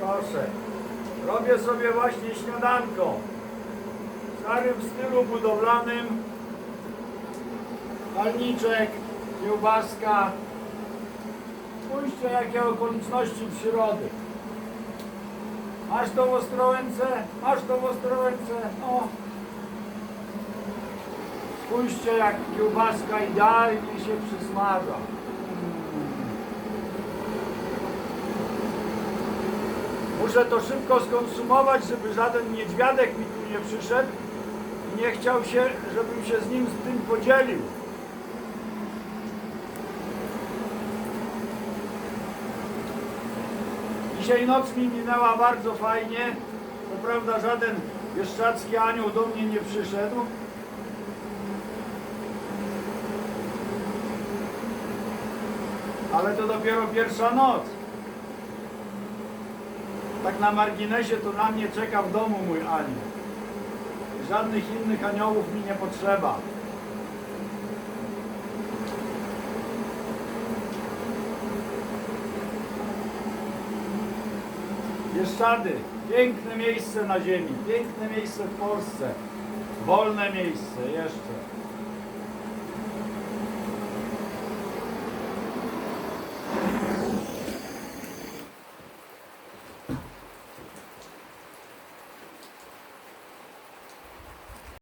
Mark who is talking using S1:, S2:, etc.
S1: proszę. Robię sobie właśnie śniadanko. W starym stylu budowlanym. Palniczek, kiełbaska. Spójrzcie jakie okoliczności przyrody. Masz tą Ostrołęce? Masz tą Ostrołęce? No. Spójrzcie jak kiełbaska idealnie się przysmaża. Muszę to szybko skonsumować, żeby żaden niedźwiadek mi tu nie przyszedł i nie chciał się, żebym się z nim z tym podzielił. Dzisiaj noc mi minęła bardzo fajnie. Co prawda żaden bieszczacki anioł do mnie nie przyszedł. Ale to dopiero pierwsza noc. Tak na marginesie to na mnie czeka w domu mój anioł. Żadnych innych aniołów mi nie potrzeba. Bieszczady, piękne miejsce na ziemi, piękne miejsce w Polsce, wolne miejsce jeszcze.